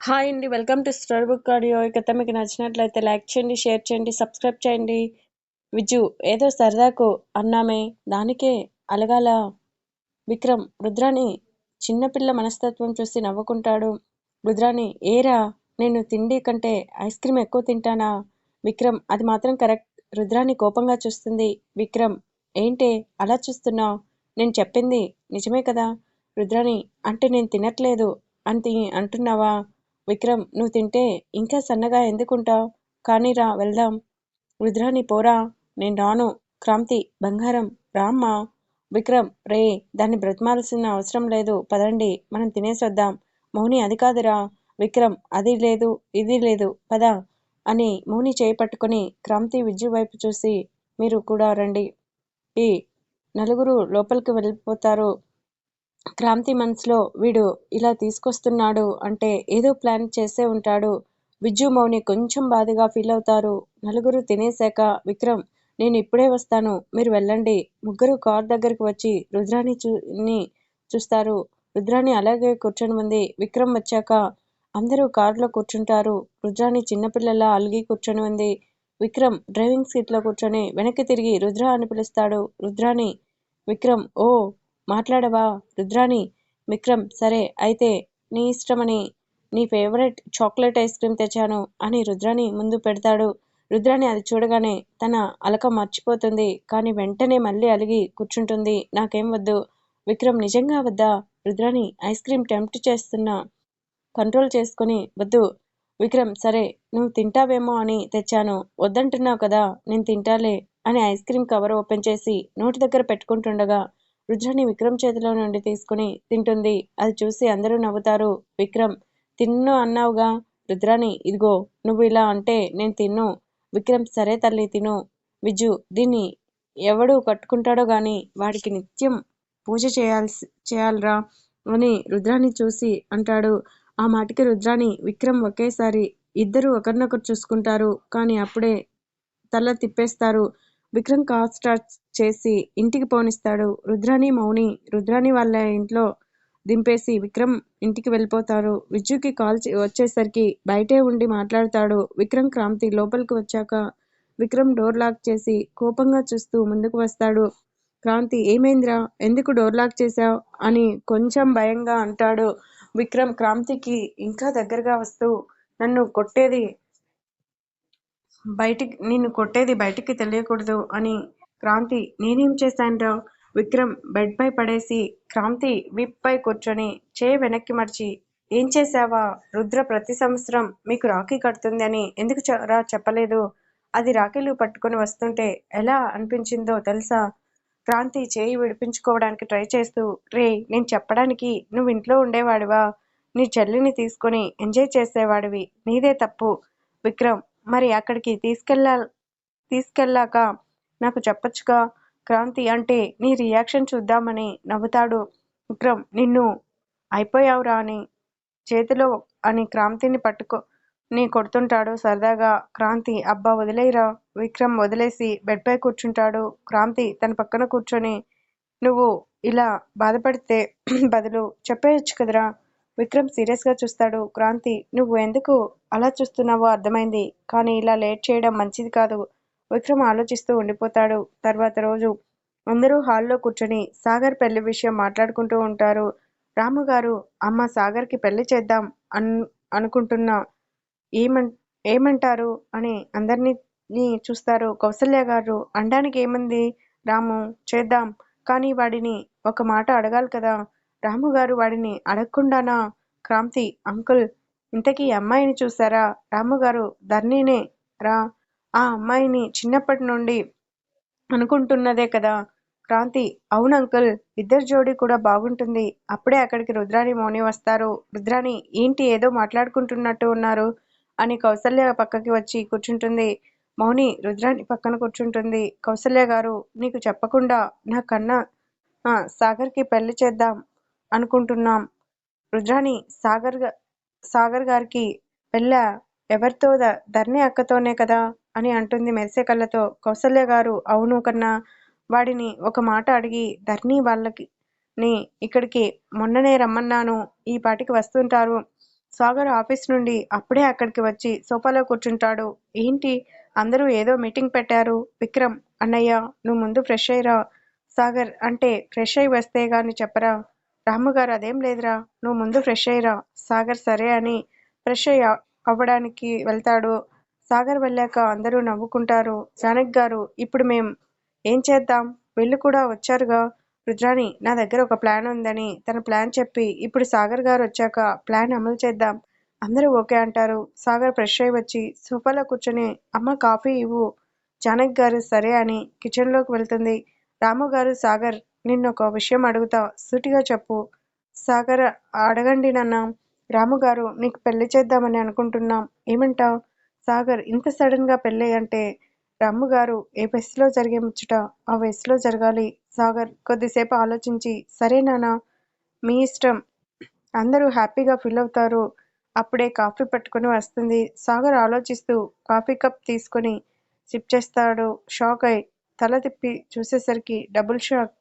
Hi అండి. Welcome to store book audio. ఈ కథ మీకు నచ్చినట్లయితే లైక్ చేయండి షేర్ చేయండి సబ్స్క్రైబ్ చేయండి. విజు ఏదో సరదాకు అన్నామే. దానికే అలగాల విక్రమ్ రుద్రాని చిన్నపిల్ల మనస్తత్వం చూసి నవ్వుకుంటాడు. రుద్రాని ఏరా నేను తిండి కంటే ఐస్ క్రీమ్ ఎక్కువ తింటానా? విక్రమ్ అది మాత్రం కరెక్ట్. రుద్రాని కోపంగా చూస్తుంది. విక్రమ్ ఏంటే అలా చూస్తున్నావు? నేను చెప్పింది నిజమే కదా? రుద్రాని అంటే నేను తినట్లేదు అంతి అంటున్నావా? విక్రమ్ నువ్వు తింటే ఇంకా సన్నగా ఎందుకుంటావు? కానీ రా వెళ్దాం. రుద్రాని పోరా. నేను రాను. క్రాంతి బంగారం రామ్మా. విక్రమ్ రే దాన్ని బ్రతిమాల్సిన అవసరం లేదు. పదండి మనం తినేసొద్దాం. మౌని అది కాదురా. విక్రమ్ అది లేదు ఇది లేదు. పద అని మౌని చేయి పట్టుకొని క్రాంతి విద్యు వైపు చూసి మీరు కూడా రండి. ఈ నలుగురు లోపలికి వెళ్ళిపోతారు. క్రాంతి మనసులో వీడు ఇలా తీసుకొస్తున్నాడు అంటే ఏదో ప్లాన్ చేసే ఉంటాడు. విజ్జు మౌని కొంచెం బాధగా ఫీల్ అవుతారు. నలుగురు తినేశాక విక్రమ్ నేను ఇప్పుడే వస్తాను. మీరు వెళ్ళండి. ముగ్గురు కార్ దగ్గరికి వచ్చి రుద్రాని చూని చూస్తారు. రుద్రాని అలాగే కూర్చొని ఉంది. విక్రమ్ వచ్చాక అందరూ కారులో కూర్చుంటారు. రుద్రాని చిన్నపిల్లలా అలిగి కూర్చొని ఉంది. విక్రమ్ డ్రైవింగ్ సీట్లో కూర్చొని వెనక్కి తిరిగి రుద్ర అని పిలుస్తాడు. రుద్రాని విక్రమ్ ఓ మాట్లాడవా? రుద్రాణి విక్రమ్ సరే అయితే నీ ఇష్టమని నీ ఫేవరెట్ చాక్లెట్ ఐస్ క్రీమ్ తెచ్చాను అని రుద్రాణి ముందు పెడతాడు. రుద్రాణి అది చూడగానే తన అలక మర్చిపోతుంది కానీ వెంటనే మళ్ళీ అలిగి కూర్చుంటుంది. నాకేం వద్దు. విక్రమ్ నిజంగా వద్దా? రుద్రాణి ఐస్ క్రీమ్ టెంప్ట్ చేస్తున్నా కంట్రోల్ చేసుకుని వద్దు. విక్రమ్ సరే నువ్వు తింటావేమో అని తెచ్చాను. వద్దంటున్నావు కదా నేను తింటాలే అని ఐస్ క్రీమ్ కవర్ ఓపెన్ చేసి నోటి దగ్గర పెట్టుకుంటుండగా రుద్రాని విక్రమ్ చేతిలో నుండి తీసుకుని తింటుంది. అది చూసి అందరూ నవ్వుతారు. విక్రమ్ తిన్ను అన్నావుగా? రుద్రాని ఇదిగో నువ్వు ఇలా అంటే నేను తిన్ను. విక్రమ్ సరే తల్లి తిను. విజు దీన్ని ఎవడు కట్టుకుంటాడో గాని వాడికి నిత్యం పూజ చేయాల్సి చేయాలరా అని రుద్రాని చూసి అంటాడు. ఆ మాటకి రుద్రాని విక్రమ్ ఒకేసారి ఇద్దరు ఒకరినొకరు చూసుకుంటారు. కానీ అప్పుడే తల తిప్పేస్తారు. విక్రమ్ కార్ స్టార్ట్ చేసి ఇంటికి పోనిస్తాడు. రుద్రాని మౌని రుద్రాని వాళ్ళ ఇంట్లో దింపేసి విక్రమ్ ఇంటికి వెళ్ళిపోతారు. విజ్జుకి కాల్ వచ్చేసరికి బయటే ఉండి మాట్లాడతాడు విక్రమ్ క్రాంతి. లోపలికి వచ్చాక విక్రమ్ డోర్ లాక్ చేసి కోపంగా చూస్తూ ముందుకు వస్తాడు. క్రాంతి ఏమైందిరా? ఎందుకు డోర్ లాక్ చేశావు? అని కొంచెం భయంగా అంటాడు విక్రమ్. క్రాంతికి ఇంకా దగ్గరగా వస్తూ నన్ను కొట్టేది బయటికి నిన్ను కొట్టేది బయటికి తెలియకూడదు అని క్రాంతి నేనేం చేశానురా? విక్రమ్ బెడ్పై పడేసి క్రాంతి విప్పై కూర్చొని చేయి వెనక్కి మర్చి ఏం చేశావా? రుద్ర ప్రతి సంవత్సరం మీకు రాఖీ కడుతుంది అని ఎందుకు రా చెప్పలేదు? అది రాఖీలు పట్టుకొని వస్తుంటే ఎలా అనిపించిందో తెలుసా క్రాంతి చేయి విడిపించుకోవడానికి ట్రై చేస్తూ రే నేను చెప్పడానికి నువ్వు ఇంట్లో ఉండేవాడివా? నీ చెల్లిని తీసుకొని ఎంజాయ్ చేసేవాడివి. నీదే తప్పు. విక్రమ్ మరి అక్కడికి తీసుకెళ్ళా తీసుకెళ్ళాక నాకు చెప్పొచ్చుగా క్రాంతి అంటే నీ రియాక్షన్ చూద్దామని నవ్వుతాడు విక్రమ్. నిన్ను అయిపోయావురా అని చేతిలో అని క్రాంతిని పట్టుకో నీ కొడుతుంటాడు సరదాగా. క్రాంతి అబ్బా వదిలేయరా. విక్రమ్ వదిలేసి బెడ్పై కూర్చుంటాడు. క్రాంతి తన పక్కన కూర్చొని నువ్వు ఇలా బాధపడితే బదులు చెప్పేయచ్చు కదరా. విక్రమ్ సీరియస్గా చూస్తాడు. క్రాంతి నువ్వు ఎందుకు అలా చూస్తున్నావో అర్థమైంది కానీ ఇలా లేట్ చేయడం మంచిది కాదు. విక్రమ్ ఆలోచిస్తూ ఉండిపోతాడు. తర్వాత రోజు అందరూ హాల్లో కూర్చొని సాగర్ పెళ్ళి విషయం మాట్లాడుకుంటూ ఉంటారు. రాము గారు అమ్మ సాగర్కి పెళ్ళి చేద్దాం అన్ అనుకుంటున్నా ఏమన్ ఏమంటారు అని అందరినీ చూస్తారు. కౌసల్య గారు అనడానికి ఏముంది రాము? చేద్దాం కానీ వాడిని ఒక మాట అడగాలి కదా. రాము గారు వాడిని అడగకుండానా? క్రాంతి అంకుల్ ఇంతకీ అమ్మాయిని చూశారా? రాముగారు ధర్నీనే రా. ఆ అమ్మాయిని చిన్నప్పటి నుండి అనుకుంటున్నదే కదా? క్రాంతి అవును అంకుల్ ఇద్దరు జోడి కూడా బాగుంటుంది. అప్పుడే అక్కడికి రుద్రాని మౌని వస్తారు. రుద్రాని ఏంటి ఏదో మాట్లాడుకుంటున్నట్టు ఉన్నారు? అని కౌసల్య పక్కకి వచ్చి కూర్చుంటుంది. మౌని రుద్రాని పక్కన కూర్చుంటుంది. కౌసల్య గారు నీకు చెప్పకుండా నా కన్నా సాగర్కి పెళ్ళి చేద్దాం. అనుకుంటున్నాం. రుద్రాణి సాగర్ సాగర్ గారికి పెళ్ళ ఎవరితో ధర్ని అక్కతోనే కదా అని అంటుంది మెరిసే కళ్ళతో. కౌసల్య గారు అవును కన్నా. వాడిని ఒక మాట అడిగి ధర్ని వాళ్ళకి ని ఇక్కడికి మొన్ననే రమ్మన్నాను. ఈ పాటికి వస్తుంటారు. సాగర్ ఆఫీస్ నుండి అప్పుడే అక్కడికి వచ్చి సోఫాలో కూర్చుంటాడు. ఏంటి? అందరూ ఏదో మీటింగ్ పెట్టారు. విక్రమ్ అన్నయ్య నువ్వు ముందు ఫ్రెష్ అయ్యిరా. సాగర్ అంటే ఫ్రెష్ అయ్యి వస్తే గాని చెప్పరా? రాముగారు అదేం లేదురా నువ్వు ముందు ఫ్రెష్ అయ్యిరా. సాగర్ సరే అని ఫ్రెష్ అయ్యి అవ్వడానికి వెళ్తాడు. సాగర్ వెళ్ళాక అందరూ నవ్వుకుంటారు. జానక్ గారు ఇప్పుడు మేం ఏం చేద్దాం? వీళ్ళు కూడా వచ్చారుగా. రుద్రాణి నా దగ్గర ఒక ప్లాన్ ఉందని తన ప్లాన్ చెప్పి ఇప్పుడు సాగర్ గారు వచ్చాక ప్లాన్ అమలు చేద్దాం. అందరూ ఓకే అంటారు. సాగర్ ఫ్రెష్ అయి వచ్చి సోఫాలో కూర్చొని అమ్మ కాఫీ ఇవ్వు. జానక్ గారు సరే అని కిచెన్లోకి వెళ్తుంది. రాము గారు సాగర్ నిన్న ఒక విషయం అడుగుతా. సూటిగా చెప్పు. సాగర్ అడగండి నాన్న. రాము గారు నీకు పెళ్ళి చేద్దామని అనుకుంటున్నాం. ఏమంటావు? సాగర్ ఇంత సడన్గా పెళ్ళి అంటే? రాము గారు ఏ వయసులో జరిగే ముచ్చట? ఆ వయసులో జరగాలి. సాగర్ కొద్దిసేపు ఆలోచించి సరే నాన్న. మీ ఇష్టం. అందరూ హ్యాపీగా ఫీల్ అవుతారు. అప్పుడే కాఫీ పట్టుకొని వస్తుంది. సాగర్ ఆలోచిస్తూ కాఫీ కప్ తీసుకొని సిప్ చేస్తాడు. షాక్ అయి తల తిప్పి చూసేసరికి డబుల్ షాక్.